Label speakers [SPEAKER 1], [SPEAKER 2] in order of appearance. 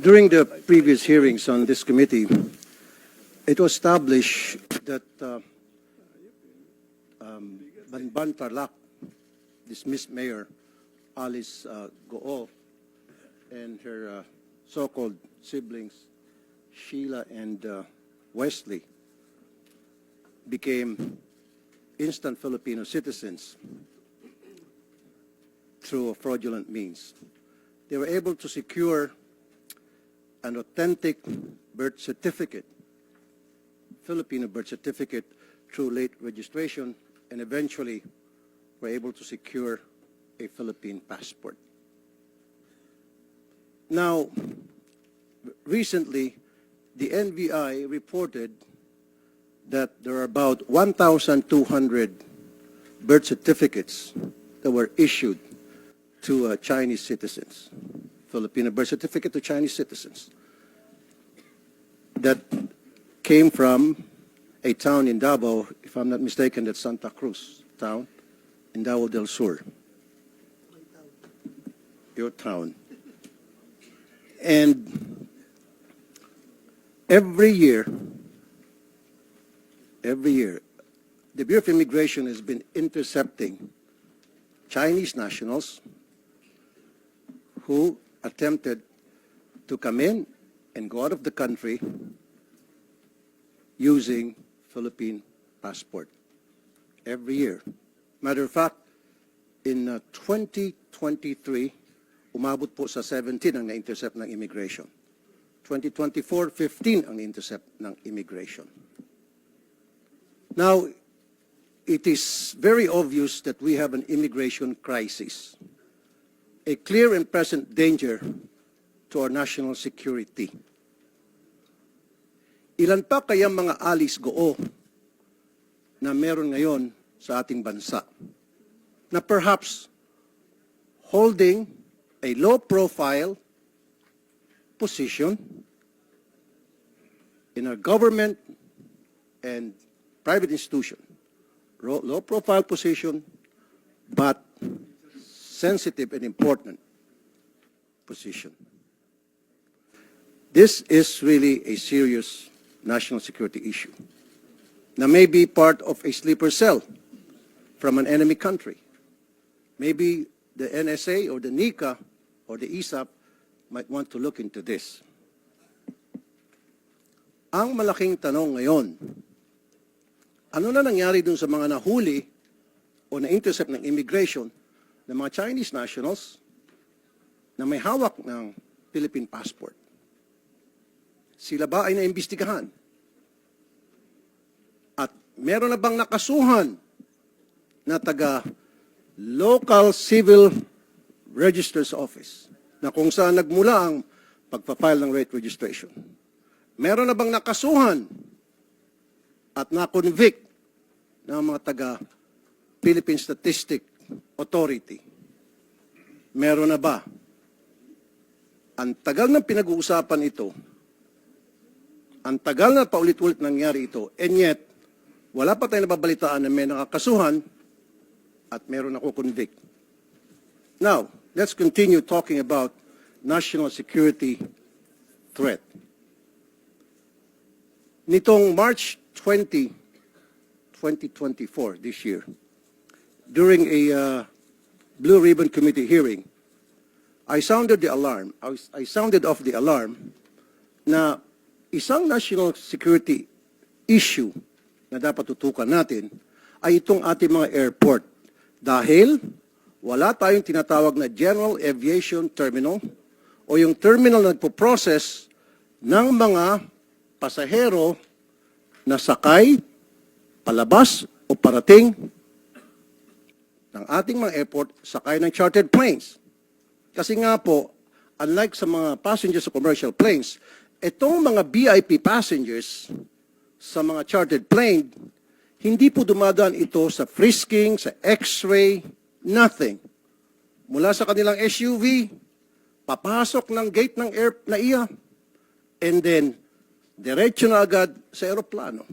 [SPEAKER 1] During the previous hearings on this committee, it was established that uh, um, dismissed Mayor Alice uh, Goo, and her uh, so-called siblings, Sheila and uh, Wesley, became instant Filipino citizens through fraudulent means. They were able to secure an authentic birth certificate, Filipino birth certificate, through late registration, and eventually were able to secure a Philippine passport. Now, recently, the NBI reported that there are about 1,200 birth certificates that were issued to uh, Chinese citizens, Filipino birth certificate to Chinese citizens, that came from a town in Davao, if I'm not mistaken, that's Santa Cruz town, in Davao del Sur. Your town. And every year, every year, the Bureau of Immigration has been intercepting Chinese nationals who attempted to come in and go out of the country using Philippine passport every year. Matter of fact, in uh, 2023, umabot po sa 17 ang na-intercept ng immigration. 2024, 15 ang na-intercept ng immigration. Now, it is very obvious that we have an immigration crisis, a clear and present danger to our national security. Ilan pa kaya mga alis goo na meron ngayon sa ating bansa na perhaps holding a low profile position in our government and private institution low profile position, but sensitive and important position. This is really a serious national security issue. Now, may be part of a sleeper cell from an enemy country. Maybe the NSA or the NICA or the ISAP might want to look into this. Ang malaking tanong ngayon, ano na nangyari dun sa mga nahuli o na-intercept ng immigration ng mga Chinese nationals na may hawak ng Philippine passport? Sila ba ay naimbestigahan? At meron na bang nakasuhan na taga local civil register's office na kung saan nagmula ang pagpa-file ng rate registration? Meron na bang nakasuhan at na-convict ng mga taga Philippine Statistic Authority. Meron na ba? Ang tagal ng pinag-uusapan ito, ang tagal na paulit-ulit nangyari ito, and yet, wala pa tayong nababalitaan na may nakakasuhan at meron ako convict. Now, let's continue talking about national security threat. Nitong March 20, 2024, this year, during a uh, Blue Ribbon Committee hearing, I sounded the alarm. I, was- I sounded off the alarm na isang national security issue na dapat tutukan natin ay itong ating mga airport. Dahil wala tayong tinatawag na General Aviation Terminal o yung terminal na nagpo-process ng mga pasahero na sakay, palabas o parating ng ating mga airport sakay ng chartered planes. Kasi nga po, unlike sa mga passengers sa commercial planes, itong mga VIP passengers sa mga chartered plane, hindi po dumadaan ito sa frisking, sa x-ray, nothing. Mula sa kanilang SUV, papasok ng gate ng air na iya, and then, diretso na agad sa aeroplano.